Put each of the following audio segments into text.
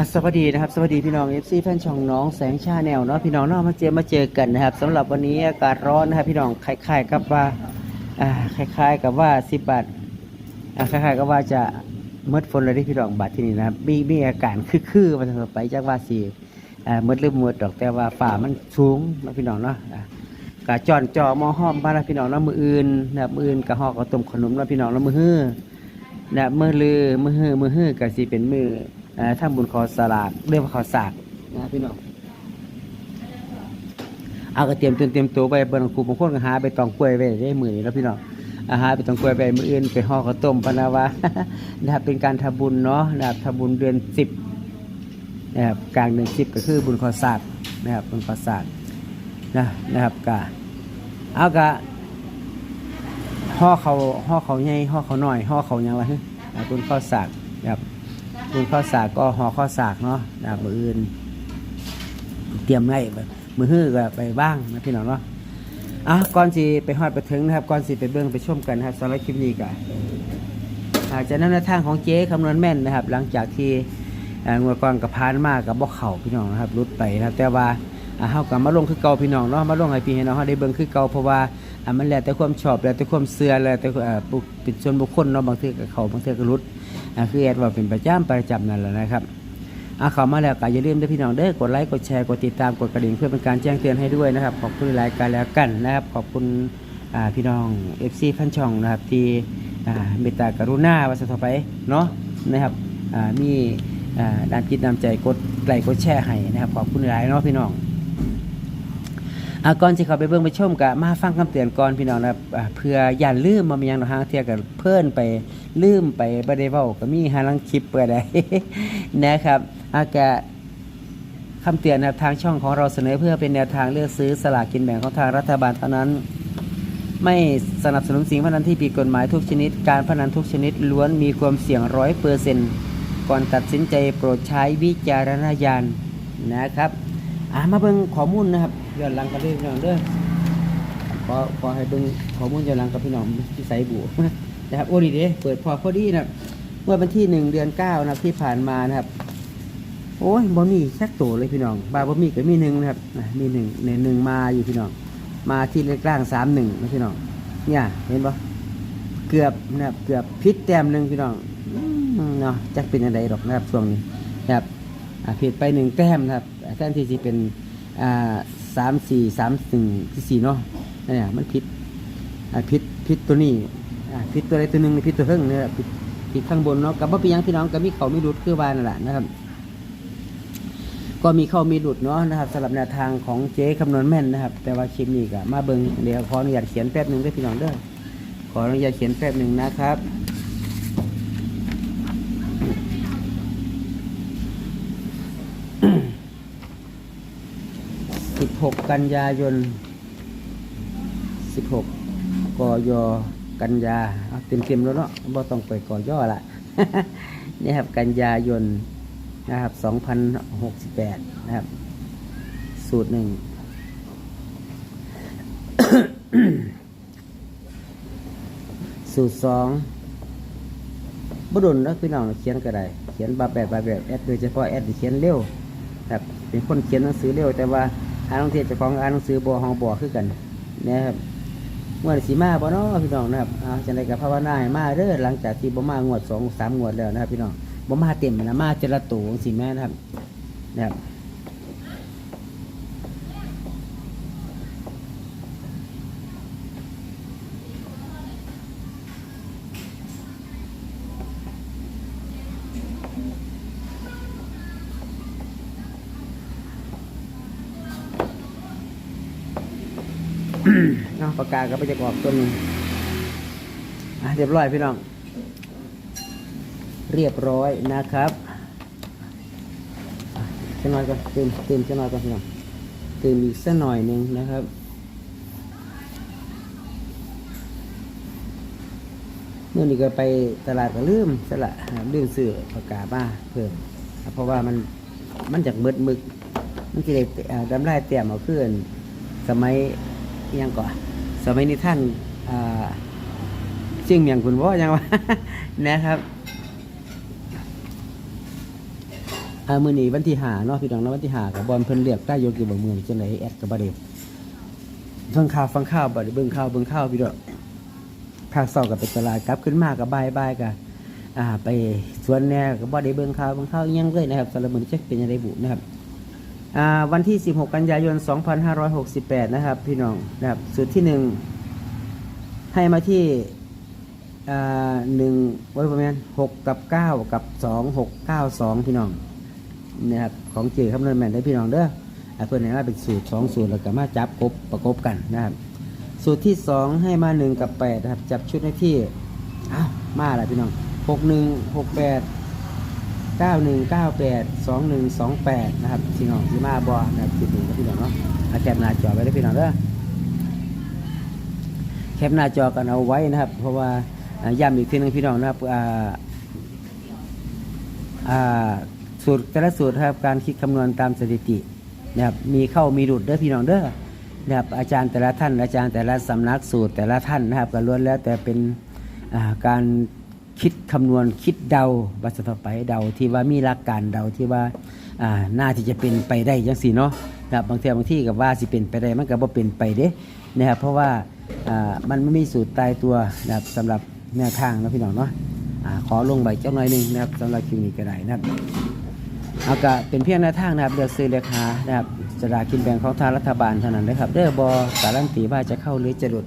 อะสวัสดีนะครับ สวัสดีพี่น้อง FC แฟนช่องน้องแสงชาแนลเนาะพี่น้องเนาะมาเจอมาเจอกันนะครับสำหรับวันนี้อากาศร้อนนะครับพี่น้องคล้ายๆกับว่าอ่าคล้าย ๆ กับว่า10บาทอ่าคล้ายๆกับว่าจะเมดฝนเลยที่พี่น้องบาทที่นี่นะครับมีมีอาการคือๆมาต่อไปจากว่าสิอ่ามดหรือมดดอกแต่ว่าฝ่ามันสูงนะพี่น้องเนาะอ่ากะจอนจอมอห้อมบ้านนะพี่น้องเนาะมืออื่นนะครับมืออื่นกะฮอกกะต้มขนมนะพี่น้องเนาะมือฮื้อนะมือลือมือฮือมือฮือก็สิเป็นมือ ทำบุญขอสลากเรียกว่าขอสากนะพี่น้องเอาก็เตรียมเตัวเตรียมตัวไปเบิ่งครูบางคนก็หาไปตองกล้วยไว้ได้มือนี้แล้วพี่น้องอาหารไปตองกล้วยไปมืออื่นไปห่อข้าวต้มปนะว่านะครับเป็นการทำบุญเนาะนะครับทำบุญเดือนสิบนะครับกลางเดือนสิบก็คือบุญขอสากนะครับบุญขอสากนะนะครับกะเอากะห่อเขาห่อเขาใหญ่ห่อเขาหน่อยห่อเขายังวะฮะอ่าคุณข้าวสากนะครั บคุณข้าวสากก็ห่อข้าวสากเนาะนะครับมืออื่น เตรียมไว้มือฮื้อก็ไปบ้างนะพี่น้องเนาะอะก่อนสิไปฮอดไปถึงนะครับก่อนสิไปเบิ่งไปชมกันนะครับสำหรับคลิปนี้ก็อาจจะนั่นในทางของเจ๊คำนวณแม่นนะครับ หลังจากที่งวดกอนกับพานมากกับบ่เข่าพี่น้องนะครับรุดไปนะครับ แต่ว่าอ่าเฮากับมาลงคือเก่าพี่น้องเนาะมาลงให้พี่ให้น้องเฮาได้เบิ่งคือเก่าเพราะว่า อะมันแล้วแต่ความชอบแล้วแต่ความเสื่อแล้วแต่อ่าบุคเป็นส่วนบุคคลเนาะบางทีก็เขาบางทีก็รุดอะคือแอดว่าเป็นประจำประจำนั่นแหละนะครับอะเขามาแล้วก็อย่าลืมด้อพี่น้องเด้อกดไลค์กดแชร์กดติดตามกดกระดิ่งเพื่อเป็นการแจ้งเตือนให้ด้วยนะครับ ขอบคุณรายการแล้วกันนะครับ ขอบคุณอ่าพี่น้อง FC พันช่องนะครับที่อ่าเมตตากรุณาว่าสต่อไปเนาะนะครับอ่ามีอ่าด้านจิตน้ำใจกดไลค์กดแชร์ให้นะครับขอบคุณหลายเนาะพี่น้อง อะก่อนที่เขาไปเบิ่งไปชมกะมาฟังคำเตือนก่อนพี่น้องนะครับเพื่ออย่าลืมมามียังหนอยหางเที่ยกับเพื่อนไปลืมไปบ่ได้เว้าก็มีหาลังคลิปเปิดได้นะครับอากะคำเตือนนะครับทางช่องของเราเสนอเพื่อเป็นแนวทางเลือกซื้อสลากกินแบ่งของทางรัฐบาลเท่านั้น ไม่สนับสนุนสิ่งพนันที่ผิดกฎหมายทุกชนิด การพนันทุกชนิดล้วนมีความเสี่ยงร้อยเปอร์เซ็นต์ก่อนตัดสินใจโปรดใช้วิจารณญาณนะครับอ่ามาเบิ่งข้อมูลนะครับ ย้อนหลังกันด้วยพี่น้องเด้อขอขอให้เบิ่งข้อมูลย้อนหลังกับพี่น้องที่ใส่บูนะครับโอ้ดีเด้เปิดพอพอดีนะเมื่อวันที่หนึ่งเดือนเก้านะที่ผ่านมานะครับ โอ้ยบ่มีสักตัวเลยพี่น้องบาบ่มีก็มีหนึ่งนะครับมีหนึ่งในหนึ่งมาอยู่พี่น้อง มาที่เลขกลางสามหนึ่งนะพี่น้อง เนี่ยเห็นปะเกือบนะครับเกือบพิษแต้มหนึ่งพี่น้องเนาะจักเป็นอะไรหรอกนะครับช่วงนี้นะครับผิดไปหนึ่งแต้มนะครับแต้มที่สี่เป็นอ่า สามสี่สามหนึ่งที่สี่เนาะเนี่ยมันผิดอ่าผิดผิดตัวนี้อ่าผิดตัวใดตัวหนึ่งผิดตัวเพิ่งเนี่ยผิดผิดข้างบนเนาะกับว่าป็นหยังพี่น้องกับมีเขามีรุดคือวานนั่นแหละนะครับ ก็มีเข้ามีหลุดเนาะนะครับสำหรับแนวทางของเจ๊คำนวณแม่นนะครับ แต่ว่าคลิปนี้ก็มาเบิงเดี๋ยวขออนุญาตเขียนแป๊บหนึ่งด้วยพี่น้องเด้อขออนุญาตเขียนแป๊บหนึ่งนะครับ สิบหกกันยายนสิบหกกยกันยาเอาเต็มๆแล้วเนาะบ่ต้องไปกอย่อละ นี่ครับกันยายนนะครับ 2068 นะครับ สูตรหนึ่งสูตรสองบุรุษแล้วพี่น้องเขียนก็ได้ เขียนบาแบบบาแบบแอดโดยเฉพาะแอดที่เขียนเร็วครับเป็นคนเขียนหนังสือเร็วแต่ว่า อ่านหนังสือเจ้าของอ่านหนังสือบอห้องบอขึ้นกันนะครับงวดสีมาบ่เนาะพี่น้องนะครับเอาจังไดกับภาวนาให้มาเด้อหลังจากที่บ่มางวดสองสามงวดแล้วนะครับพี่น้องบ่มาเต็มนะมาเจละตูสิแม่นะครับนะครับ เนาะปากกาก็ไปจะกรอบตัวนึงอะเรียบร้อยพี่น้อง เรียบร้อยนะครับสักหน่อยก่อนเติมเติมสักหน่อยก่อนพี่น้องเติมอีกสักหน่อยหนึ่งนะครับเมื่อนี้ก็ไปตลาดก็ลืมสละลืมซื้อปากกามาเพิ่มเพราะว่ามันมันจากเบิดมึก มันจะได้เอ่อดำไล่เตรียมเอาขึ้นสมัยยังก่อน สมัยนี้ท่านอ่าซึ่งเมียงคุณว่ายังวะนะครับอามือนี้วันที่หาเนาะพี่น้องเนาะวันที่หากับบอลเพิ่นเรียกได้โยกี่บ่มือนี้จังไหนแอดกับบไดฟังข่าวฟังข่าวบ่ได้เบิ่งข่าวเบิ่งข่าวพี่น้องภาคเศร้ากับไปตลาดกลับขึ้นมากับบายบายกับอ่าไปสวนแหน่กับบ่ได้เบิ่งข่าวเบิ่งข่าวยังเลยนะครับสำหรับมื้อนี้จักเป็นยังไงบุนะครับ วันที่ 16 กันยายน 2568 นะครับ พี่น้องนะครับสูตรที่หนึ่งให้มาที่หนึ่งไว้ประมาณหกกับเก้ากับสองหกเก้าสองพี่น้องนะครับของเจคำนวณแมนได้พี่น้องเด้ออาเพื่อนให้มาเป็นสูตรสองสูตรแล้วก็มาจับกบประกบกันนะครับ สูตรที่สองให้มาหนึ่งกับแปดนะครับ จับชุดให้ที่อ้าวมาแล้วพี่น้องหกหนึ่งหกแปด เก้าหนึ่งเก้าแปดสองหนึ่งสองแปดนะครับพี่น้องที่มาบอนะครับจุดหนึ่งพี่น้องเนาะอาแคปหน้าจอไว้ได้พี่น้องเด้อแคปหน้าจอกันเอาไว้นะครับ เพราะว่าย้ำอีกทีหนึงพี่น้องนะครับสูตรแต่ละสูตรครับการคิดคำนวณตามสถิตินะครับมีเข้ามีหลุดเด้อพี่น้องเด้อนะครับอาจารย์แต่ละท่าน อาจารย์แต่ละสำนักสูตรแต่ละท่านนะครับก็ล้วนแล้วแต่เป็นการ คิดคำนวณคิดเดาบัสต่อไปเดาที่ว่ามีหลักการเดาที่ว่าอ่าน่าที่จะเป็นไปได้จังสี่เนาะนะครับบางทีบางที่กับว่าสิเป็นไปได้มันก็บ่เป็นไปเด้นะครับเพราะว่าอ่ามันไม่มีสูตรตายตัวนะครับสำหรับแนวทางนะพี่น้องเนาะอ่าขอลงใบเจ้าหน่อยหนึ่งนะครับสำหรับคลิปนี้ก็ได้นะครับเอาก็เป็นเพียงแนวทางนะครับเลือกซื้อเลือกหานะครับสลากกินแบ่งของทางรัฐบาลเท่านั้นนะครับเด้อบอการันตีว่าจะเข้าหรือจะหลุด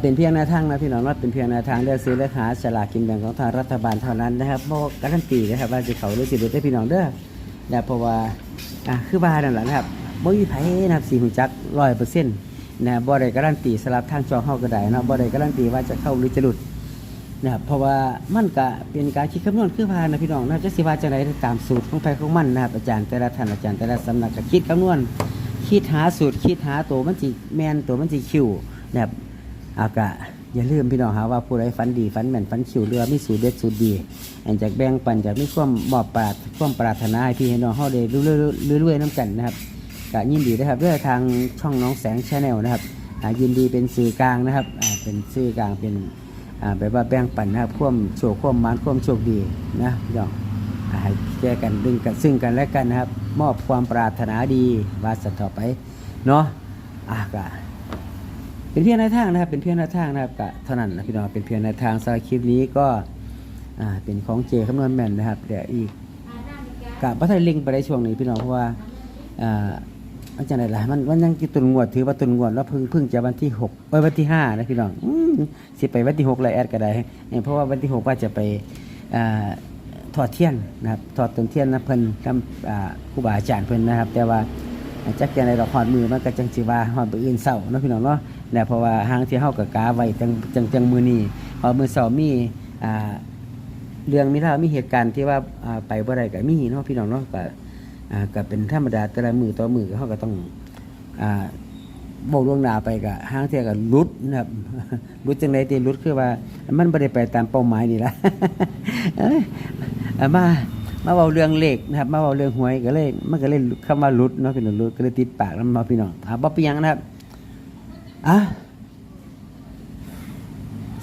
เป็นเพียงแนวทางนะพี่น้องว่าเป็นเพียงแนวทางเลือกซื้อเลือกหาฉลากกินแบ่งของทางรัฐบาลเท่านั้นนะครับเพราะการันตีนะครับว่าจะเขาหรือสิหลุดได้พี่น้องเด้อนะเพราะว่าอ่าคือบ้านนั่นแหละนะครับบ่มีไผนะครับสีหุ่นจักร้อยเปอร์เซ็นต์นะบ่ได้การันตีสลับทางจองเฮาก็ได้นะบ่ได้การันตีว่าจะเข้าหรือจะหลุดนะครับเพราะว่ามันก็เป็นการคิดคำนวณคือพานะพี่น้องนะจะสิว่าจังไดตามสูตรของไผของมันนะครับอาจารย์แต่ละท่านอาจารย์แต่ละสำนักก็คิดคำนวณคิดหาสูตรคิดหาตัวมันสิแมนตัวมันสิคิวนะครับ อากะอย่าลืมพี่น้องหาว่าผู้ใดฝันดีฝันแม่นฝันคิวเรือมีสูตรเด็ดสูตรดีอันจากแบ่งปันจากมีความมอบปรารถความปรารถนาให้พี่ให้น้องเฮาได้เรื่อยๆน้ำกันนะครับกะยินดีนะครับเรื่อทางช่องน้องแสงชาแนลนะครับยินดีเป็นสื่อกลางนะครับเป็นสื่อกลางเป็นแบบว่าแบ่งปันนะครับความโชคความมานความโชคดีนะพี่น้องให้แก้กันดึงกันซึ่งกันและกันนะครับ มอบความปรารถนาดีวาสต่อไปเนาะอ่ากะ เป็นเพียงแนวทางนะครับ เป็นเพียงแนวทางนะครับกะเท่านั้นนะพี่น้องเป็นเพียงแนวทางสำหรับคลิปนี้ก็อ่าเป็นของเจคำนวณแม่นนะครับเดี๋ยวอีกกะพระไทยลิงไปได้ช่วงนี้พี่น้องเพราะว่าอ่ามันจะไหนล่ะมันมันยังกินตุนงวดถือว่าตุนงวดแล้วพิ่งพิ่งจะวันที่หกเอ้ยวันที่ห้านะพี่น้องอืมสิไปวันที่หกเลยแอดก็ได้เนี่ยเพราะว่าวันที่หกว่าจะไปอ่าทอดเทียนนะครับทอดต้นเทียนนะเพิ่นกับอ่าครูบาอาจารย์เพิ่นนะครับ แต่ว่าจักแกในดอกหอดมือมันก็จังสิว่าหอดไปอื่นเศร้าเนาะพี่น้องเนาะ นี่ยเพราะว่าห้างที่เฮากับกาไว้จังจังจังมือนี้พอมือสาร์มีอ่าเรื่องมีเล่ามีเหตุการณ์ที่ว่าอ่าไปบ่ได้ก็มีเนาะพี่น้องเนาะก็อ่าก็เป็นธรรมดาแต่ละมือต่อมือเฮาก็ต้องอ่าบอกล่วงหน้าไปก็ห้างเที่ยก็หลุดนะครับรุดจังได๋ที่หลุดคือว่า มันบ่ได้ไปตามเป้าหมายนี่ละมามาเว้าเรื่องเลขนะครับ มาเว้าเรื่องหวยก็เลยมันก็เลยคำว่าหลุดเนาะพี่น้องหลุดก็เลยติดปากแล้วมาพี่น้องอ่าบ่เป็นหยังนะครับ อะ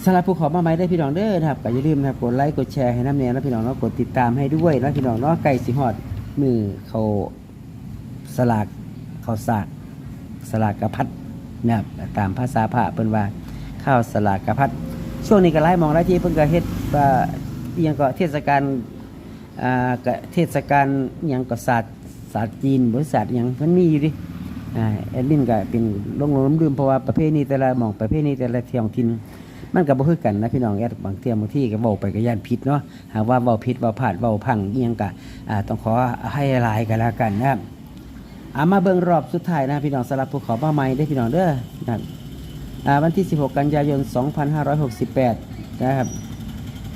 สำหรับผู้ขอมาใหม่ได้พี่น้องเด้อครับก็อย่าลืมนะครับกดไลค์กดแชร์ให้น้ำเนียนะพี่น้องเนาะกดติดตามให้ด้วยนะพี่น้องเนาะไก่สิฮอดมือเขาสลากเขาสากสลากกระพัดนะครับตามภาษาพระเพิ่นว่าข้าวสลากกระพัดช่วงนี้ก็ไล่มองไล่ที่เพิ่นก็เฮ็ดว่ายังก็เทศกาลอ่าเทศกาลยังก็ศาสตร์ศาสตร์จีนบริษัทยังมันมีอยู่ดิ แอดมินก็เป็นลงลงลืมเพราะว่าประเภทนี้แต่ละหมองประเภทนี้แต่ละเที่ยงถิ่นมันก็บ่คือกันนะพี่น้องแอดบางเที่ยบางที่ก็เว้าไปก็ย่านผิดเนาะหากว่าเว้าผิดเว้าพลาดเว้าพังอีหยังก็อ่าต้องขอให้หลายกันล้วกันนะครับอามาเบิ่งรอบสุดท้ายนะพี่น้องสำหรับผู้ขอมาใหม่ได้พี่น้องเด้อนะครับวันที่ 16 กันยายน 2568 นะครับ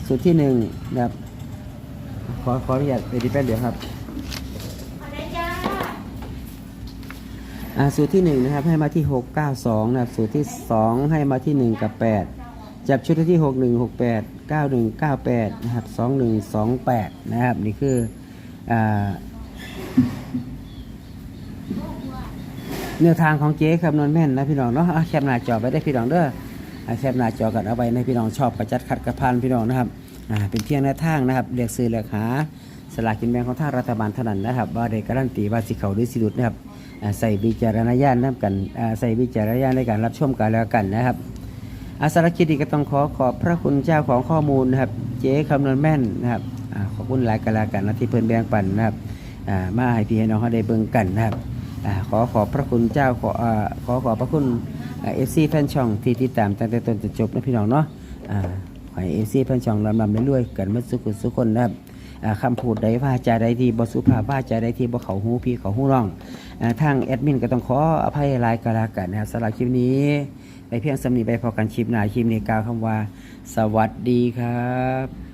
สูตรที่หนึ่งนะครับขอขออนุญาตเอดิแป๊บเดี๋ยวครับอ่า สูตรที่หนึ่งนะครับให้มาที่หกเก้าสองนะครับสูตรที่สองให้มาที่หนึ่งกับแปดจับชุดที่ 6168 9198นะครับ2128นะครับนี่คืออ่าแนวทางของเจ๊คำนวณแม่นนะพี่น้องเนาะอะแคปหน้าจอไปได้พี่น้องเด้ออะแคปหน้าจอกันเอาไว้ในพี่น้องชอบกระจัดขัดกระพันพี่น้องนะครับอ่าเป็นเพียงแนวทางนะครับเรียกซื้อเรียกหา สลากกินแบ่งของทางรัฐบาลเท่านั้นนะครับว่าได้การันตีว่าสิเขาหรือสิหลุดนะครับใส่วิจารณญาณนํกันใส่วิจารณญาณในการรับชมกันแล้วกันนะครับอาสารคิดดีก็ต้องขอขอบพระคุณเจ้าของข้อมูลนะครับ เจ๊คำนวณแม่นนะครับอขอบคุณหลายกันล้วกันนะที่เพิ่นแบ่งปันนะครับมาให้พี่ให้น้องเขาได้เบิ่งกันนะครับอขอขอบพระคุณเจ้าขออขอขอบพระคุณเอฟซีแฟนช่องที่ติดตามตั้งแต่ต้นจนจบนะพี่น้องเนาะขอให้เอฟซีแฟนช่องลำลำเรื่อยๆกันมาสุขสุขคนนะครับ คำพูดใดว่าจะใดที่บ่สุภาพว่าจะใดที่บ่เขาหูพี่เขาหูร้องทางแอดมินก็ต้องขออภัยหลายกรากันนะครับสำหรับคลิปนี้ในเพียงสำนีไปพอกันคลิปหน้าคลิปนี้กล่าวคำว่า สวัสดีครับ